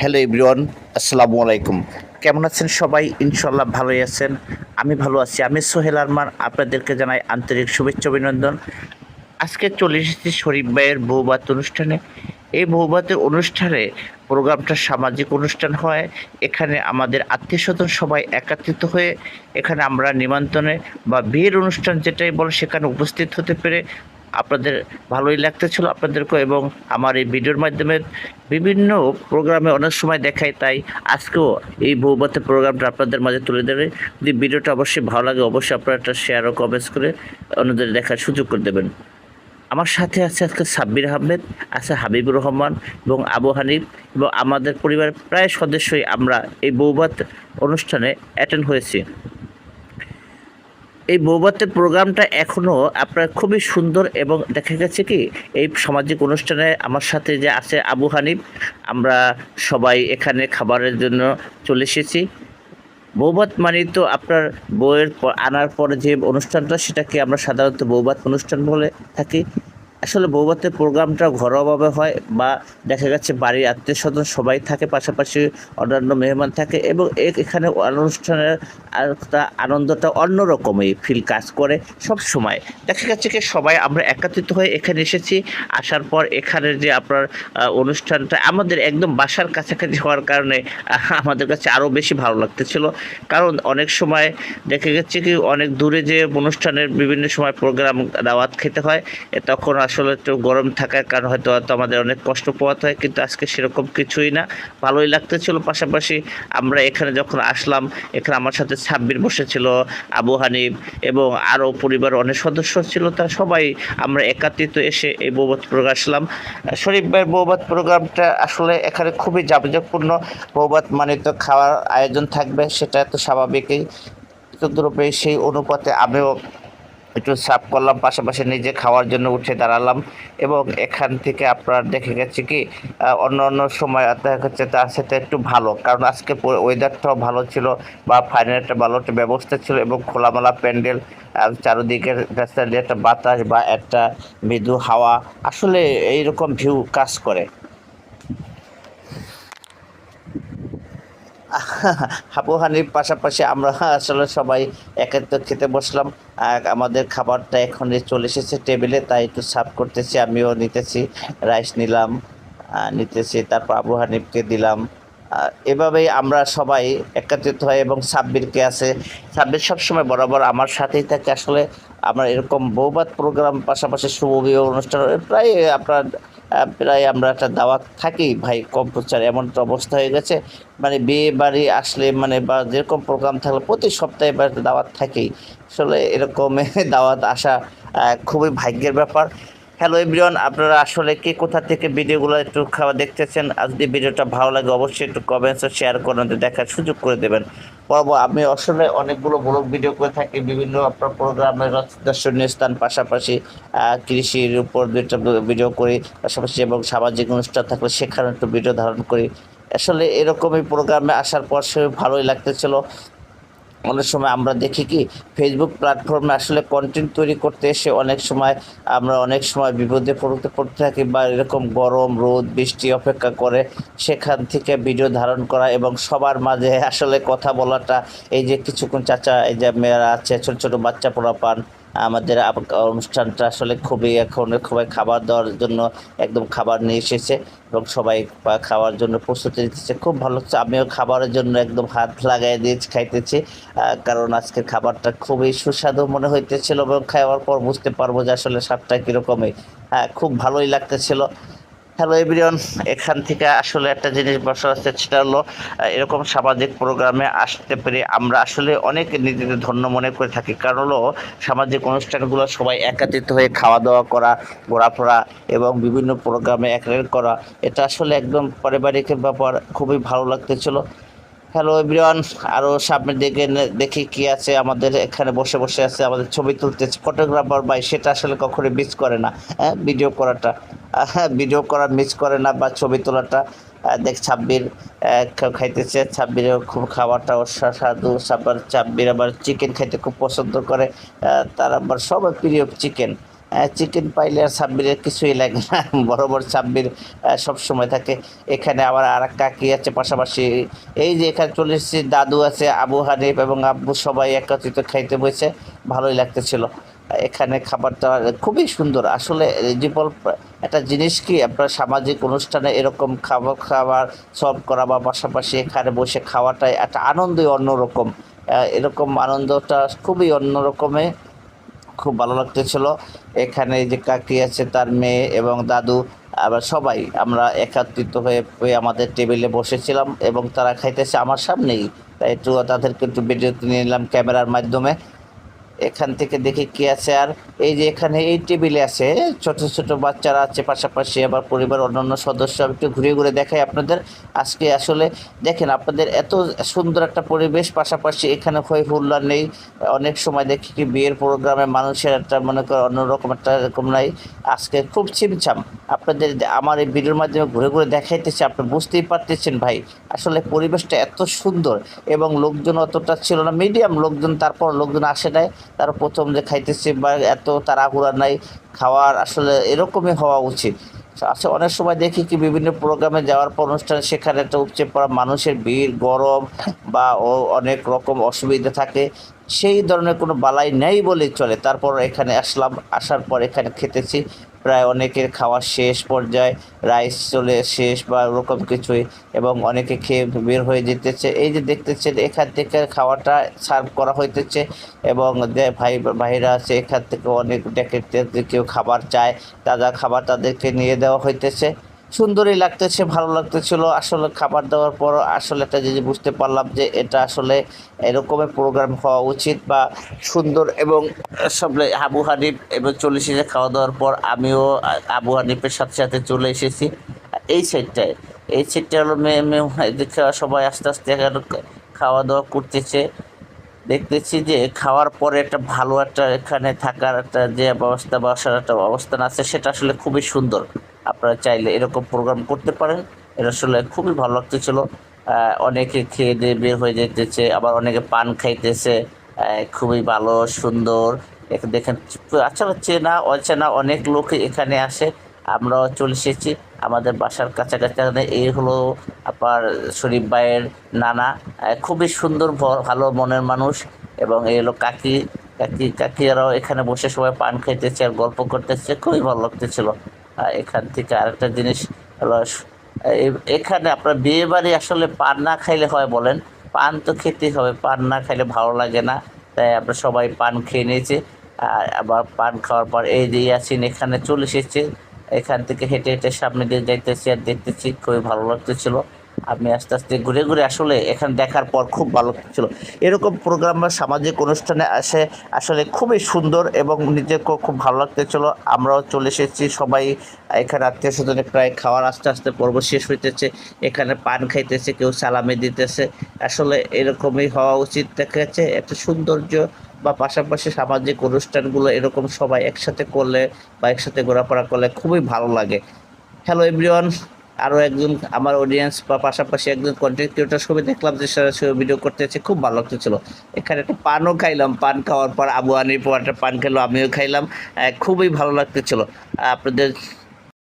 Hello everyone, আসসালামু আলাইকুম। কেমন আছেন সবাই? ইনশাল্লাহ ভালোই আছেন। আমি ভালো আছি। আমি সোহেল আরমান, আপনাদেরকে জানাই আন্তরিক শুভেচ্ছা অভিনন্দন। আজকে চলে এসেছি শরীফ ভাইয়ের বৌবাত অনুষ্ঠানে। এই বৌবাতের অনুষ্ঠানে প্রোগ্রামটা সামাজিক অনুষ্ঠান হয়। এখানে আমাদের আত্মীয় স্বজন সবাই একত্রিত হয়ে এখানে আমরা নিমন্ত্রণে বা বিয়ের অনুষ্ঠান যেটাই বলে, সেখানে উপস্থিত হতে পেরে আপনাদের ভালোই লাগতেছিল আপনাদেরকে এবং আমার এই ভিডিওর মাধ্যমে বিভিন্ন প্রোগ্রামে অনেক সময় দেখাই তাই আজকেও এই বৌবাতের প্রোগ্রামটা আপনাদের মাঝে তুলে দেবে যদি ভিডিওটা অবশ্যই ভালো লাগে, অবশ্যই আপনারা একটা শেয়ার ও কমেন্টস করে অন্যদের দেখার সুযোগ করে দেবেন। আমার সাথে আছে আজকে সাব্বির আহমেদ, আছে হাবিবুর রহমান এবং আবু হানিফ এবং আমাদের পরিবারের প্রায় সদস্যই আমরা এই বৌবাত অনুষ্ঠানে অ্যাটেন্ড হয়েছি। এই বৌবাতের প্রোগ্রামটা এখনও আপনার খুবই সুন্দর এবং দেখা গেছে কি, এই সামাজিক অনুষ্ঠানে আমার সাথে যে আছে আবু হানিফ, আমরা সবাই এখানে খাবারের জন্য চলে এসেছি। বৌবাত মানে তো আপনার বইয়ের আনার পরে যে অনুষ্ঠানটা, সেটাকে আমরা সাধারণত বৌবাত অনুষ্ঠান বলে থাকি। আসলে বৌবাতের প্রোগ্রামটা ঘরোয়াভাবে হয় বা দেখা যাচ্ছে বাড়ির আত্মীয় স্বজন সবাই থাকে, পাশাপাশি অন্যান্য মেহমান থাকে এবং এখানে অনুষ্ঠানের একটা আনন্দটা অন্যরকমই ফিল কাজ করে সব সময় দেখা যাচ্ছে কি সবাই আমরা একত্রিত হয়ে এখানে এসেছি, আসার পর এখানের যে আপনার অনুষ্ঠানটা আমাদের একদম বাসার কাছাকাছি হওয়ার কারণে আমাদের কাছে আরও বেশি ভালো লাগতেছিল। কারণ অনেক সময় দেখা যাচ্ছে কি অনেক দূরে যে অনুষ্ঠানের বিভিন্ন সময় প্রোগ্রাম দাওয়াত খেতে হয় তখন আসলে একটু গরম থাকার কারণে হয়তো হয়তো আমাদের অনেক কষ্ট পোয়াতে হয়, কিন্তু আজকে সেরকম কিছুই না। ভালোই লাগতেছিল, পাশাপাশি আমরা এখানে যখন আসলাম, এখানে আমার সাথে ছাব্বির বসেছিল, আবু হানিফ এবং আরও পরিবার অনেক সদস্য ছিল তারা সবাই আমরা একাত্রিত এসে এই বৌবাদ প্রোগ্রাম আসলাম। শরীফ ভাইয়ের বৌবাত প্রোগ্রামটা আসলে এখানে খুবই জাঁকজমকপূর্ণ বৌবাদ মানে তো খাওয়ার আয়োজন থাকবে, সেটা তো স্বাভাবিকই। সেই অনুপাতে আমিও একটু সাফ করলাম, পাশাপাশি নিজে খাওয়ার জন্য উঠে দাঁড়ালাম এবং এখান থেকে আপনার দেখে গেছে কি অন্য অন্য সময় দেখা যাচ্ছে তার সাথে একটু ভালো। কারণ আজকে ওয়েদারটাও ভালো ছিল বা ফাইনাল একটা ভালো একটা ব্যবস্থা ছিল এবং খোলামেলা প্যান্ডেল চারিদিকের ন্যাচারালি একটা বাতাস বা একটা মৃদু হাওয়া। আসলে এইরকম ভিউ কাজ করে। হাবু হানির পাশাপাশি আমরা আসলে সবাই একত্র খেতে বসলাম। আমাদের খাবারটা এখন চলে এসেছে টেবিলে, তাই একটু সার্ভ করতেছি, আমিও নিতেছি, রাইস নিলাম নিতেছি, তারপর আবু হানিফকে দিলাম এভাবেই আমরা সবাই একত্রিত হয় এবং সাব্বিরকে আছে। সাব্বির সবসময় বরাবর আমার সাথেই থাকে। আসলে আমরা এরকম বহুবাদ প্রোগ্রাম পাশাপাশি শুভ অনুষ্ঠান, প্রায় আপনার প্রায় আমরা একটা দাওয়াত থাকি, ভাই কম প্রচার এমন একটা অবস্থা হয়ে গেছে। মানে বিয়ে বাড়ি আসলে মানে বা যেরকম প্রোগ্রাম থাকলে প্রতি সপ্তাহে বা দাওয়াত থাকেই। আসলে এরকম দাওয়াত আসা খুবই ভাগ্যের ব্যাপার। হ্যালো এভরিওয়ান, আপনারা আসলে কে কোথা থেকে ভিডিওগুলো একটু খাওয়া দেখতেছেন? আর যদি ভিডিওটা ভালো লাগে, অবশ্যই একটু কমেন্টস শেয়ার করে আমাদের দেখার সুযোগ করে দেবেন। বলব আমি আসলে অনেকগুলো ব্লগ ভিডিও করে থাকি, বিভিন্ন আপনার প্রোগ্রামের দর্শনীয় স্থান, পাশাপাশি কৃষির উপর দুইটা ভিডিও করি, পাশাপাশি এবং সামাজিক অনুষ্ঠান থাকলে সেখানে একটু ভিডিও ধারণ করি। আসলে এরকমই প্রোগ্রামে আসার পর সে ভালোই লাগতেছিল। অনেক সময় আমরা দেখি কি ফেসবুক প্ল্যাটফর্মে আসলে কন্টেন্ট তৈরি করতে এসে অনেক সময় আমরা অনেক সময় বিপদে পড়তে পড়তে থাকি বা এরকম গরম, রোদ, বৃষ্টি অপেক্ষা করে সেখান থেকে ভিডিও ধারণ করা এবং সবার মাঝে আসলে কথা বলাটা, এই যে কিছুক্ষণ চাচা, এই যে মেয়েরা আছে, ছোটো ছোটো বাচ্চা পড়া পান আমাদের অনুষ্ঠানটা আসলে খুবই এখন খুবই খাবার দেওয়ার জন্য একদম খাবার নিয়ে এসেছে এবং সবাই খাওয়ার জন্য প্রস্তুতি নিতেছে। খুব ভালো হচ্ছে। আমিও খাবারের জন্য একদম হাত লাগাই দিয়েছি, খাইতেছি। কারণ আজকের খাবারটা খুবই সুস্বাদু মনে হইতেছিল এবং খাওয়ার পর বুঝতে পারব যে আসলে স্বাদটা কীরকমই। হ্যাঁ খুব ভালোই লাগতেছিল। হ্যালো এভরিওয়ান এখান থেকে আসলে একটা জিনিস বসা আছে, সেটা হলো এরকম সামাজিক প্রোগ্রামে আসতে পেরে আমরা আসলে অনেক নিজেদের ধন্য মনে করে থাকি। কারণ হলো, সামাজিক অনুষ্ঠানগুলো সবাই একত্রিত হয়ে খাওয়া দাওয়া করা, ঘোরাফেরা এবং বিভিন্ন প্রোগ্রামে অ্যাটেন্ড করা, এটা আসলে একদম পারিবারিক ব্যাপার, খুবই ভালো লাগতেছিল। হ্যালো এভরিওয়ান আরও সামনের দিকে দেখি কি আছে আমাদের এখানে বসে বসে আছে আমাদের ছবি তুলতেছে। ফটোগ্রাফার ভাই, সেটা আসলে কখনোই মিস করে না হ্যাঁ? ভিডিও করাটা হ্যাঁ ভিডিও করা মিস করে না বা ছবি তোলাটা। দেখ, ছাব্বির খাইতেছে ছাব্বিরের খুব খাবারটা অসাধু। আবার ছাব্বির আবার চিকেন খাইতে খুব পছন্দ করে। তার আবার সবার প্রিয় চিকেন চিকেন পাইলে আর সাব্বিরের কিছুই লাগে না। বড় বড় সাব্বির সব সময় থাকে। এখানে আবার আর এক কাকি আছে পাশাপাশি। এই যে এখানে চলে এসেছি, দাদু আছে, আবু হানিফ এবং আব্বু সবাই একত্রিত খাইতে বসে। ভালোই লাগতেছিল। এখানে খাবারটা খুবই সুন্দর। আসলে জীবল একটা জিনিস কি, আপনার সামাজিক অনুষ্ঠানে এরকম খাবার খাবার সলভ করা বা পাশাপাশি এখানে বসে খাওয়াটাই একটা আনন্দই অন্যরকম। এরকম আনন্দটা খুবই অন্য রকমের খুব ভালো লাগতেছিল। এখানে যে কাকি আছে, তার মেয়ে এবং দাদু, আবার সবাই। আমরা একাত্রিত হয়ে আমাদের টেবিলে বসেছিলাম এবং তারা খাইতেছে আমার সামনেই। তাই একটু তাদেরকে একটু ভিডিও নিয়ে নিলাম ক্যামেরার মাধ্যমে। এখান থেকে দেখি কি আছে। আর এই যে এখানে এই টেবিলে আছে, ছোট ছোট বাচ্চারা আছে, পাশাপাশি আবার পরিবার, অন্যান্য সদস্য একটু ঘুরে ঘুরে দেখাই আপনাদের। আজকে আসলে দেখেন, আপনাদের এত সুন্দর একটা পরিবেশ, পাশাপাশি এখানে হই হুল্লা নেই। অনেক সময় দেখি কি বিয়ের প্রোগ্রামে মানুষের একটা মনে করে অন্যরকম একটা এরকম নাই। আজকে খুব ছিমছাম। আপনাদের আমার এই ভিডিওর মাধ্যমে ঘুরে ঘুরে দেখাইতেছে, আপনি বুঝতেই পারতেছেন ভাই। আসলে পরিবেশটা এত সুন্দর এবং লোকজন অতটা ছিল না মিডিয়াম লোকজন, তারপর লোকজন আসে নাই। তার প্রথম যে খাইতেছি বা এত তাড়াহুড়া নাই, খাওয়ার আসলে এরকমই হওয়া উচিত। আসলে অনেক সময় দেখি কি বিভিন্ন প্রোগ্রামে যাওয়ার পর অনুষ্ঠানে সেখানে একটা উপচে পড়া মানুষের ভিড়, গরম বা অনেক রকম অসুবিধা থাকে। সেই ধরনের কোনো বালাই নেই বলেই চলে। তারপর এখানে আসলাম, আসার পর এখানে খেতেছি। প্রায় অনেকের খাওয়া শেষ পর্যায়ে রাইস চলে শেষ বা ওরকম কিছুই এবং অনেকে খেয়ে বের হয়ে যেতেছে। এই যে দেখতেছেন, এখান থেকে খাওয়াটা সার্ভ করা হইতেছে এবং যে ভাই, ভাইরা আছে, এখান থেকে অনেক ডেকে কেউ খাবার চায়, তাজা খাবার তাদেরকে নিয়ে দেওয়া হইতেছে। সুন্দরই লাগতেছে, ভালো লাগতেছিল। আসলে খাবার দেওয়ার পর আসলে একটা জিনিস বুঝতে পারলাম যে এটা আসলে এরকমের প্রোগ্রাম হওয়া উচিত বা সুন্দর এবং সব আবু হানিফ এবং চলে এসেছে খাওয়া দাওয়ার পর আমিও আবু হানিফের সাথে সাথে চলে এসেছি। এই সাইডটায় এই সাইডটা হলো মেয়ে মেয়ে সবাই আস্তে আস্তে খাওয়া দাওয়া করতেছে। দেখতেছি যে খাওয়ার পরে একটা ভালো একটা এখানে থাকার একটা যে ব্যবস্থা বসার একটা অবস্থান আছে, সেটা আসলে খুবই সুন্দর। আপনারা চাইলে এরকম প্রোগ্রাম করতে পারেন। এটা আসলে খুবই ভালো লাগতেছিল। অনেকে খেয়ে দিয়ে বের হয়ে যেতেছে, আবার অনেকে পান খাইতেছে। খুবই ভালো, সুন্দর। দেখেন আসলে চেনা, অচেনা অনেক লোক এখানে আসে। আমরাও চলে এসেছি। আমাদের বাসার কাছাকাছি এই হলো আপনার শরীফ ভাইয়ের নানা। খুবই সুন্দর ভালো মনের মানুষ। এবং এই হলো কাকি। কাকি কাকিরাও এখানে বসে সবাই পান খাইতেছে আর গল্প করতেছে। খুবই ভালো লাগতেছিল। এখান থেকে আরেকটা জিনিস এখানে আপনার বিয়ে বাড়ি আসলে পান না খাইলে হয় বলেন। পান তো খেতেই হবে, পান না খাইলে ভালো লাগে না। তাই আমরা সবাই পান খেয়ে নিয়েছি। আর আবার পান খাওয়ার পর এই দিয়ে ইয়াসিন এখানে চলে এসেছে। এখান থেকে হেঁটে হেঁটে সামনে দিয়ে যাইতেছি আর দেখতেছি, খুবই ভালো লাগতেছিল। আমি আস্তে আস্তে ঘুরে ঘুরে আসলে এখানে দেখার পর খুব ভালো লাগছিল। এরকম প্রোগ্রাম বা সামাজিক অনুষ্ঠানে আসে আসলে খুবই সুন্দর এবং নিজেকেও খুব ভালো লাগতেছিল। আমরাও চলে এসেছি, সবাই এখানে আত্মীয় স্বজনে প্রায় খাওয়ার আস্তে আস্তে পর্ব শেষ হইতেছে, এখানে পান খাইতেছে, কেউ সালামি দিতেছে। আসলে এরকমই হওয়া উচিত দেখা যাচ্ছে একটা সৌন্দর্য বা পাশাপাশি সামাজিক অনুষ্ঠানগুলো এরকম সবাই একসাথে করলে বা একসাথে ঘোরাফেরা করলে খুবই ভালো লাগে। হ্যালো এভরিওয়ান আরও একজন আমার অডিয়েন্স বা পাশাপাশি একজন কন্টেন্ট ক্রিয়েটার ছবি দেখলাম যে সরাসরি ভিডিও করতেছে, খুব ভালো লাগতেছিল। এখানে একটা পানও খাইলাম, পান খাওয়ার পর আবু আনির পর একটা পান খেলো, আমিও খাইলাম খুবই ভালো লাগতেছিল। আপনাদের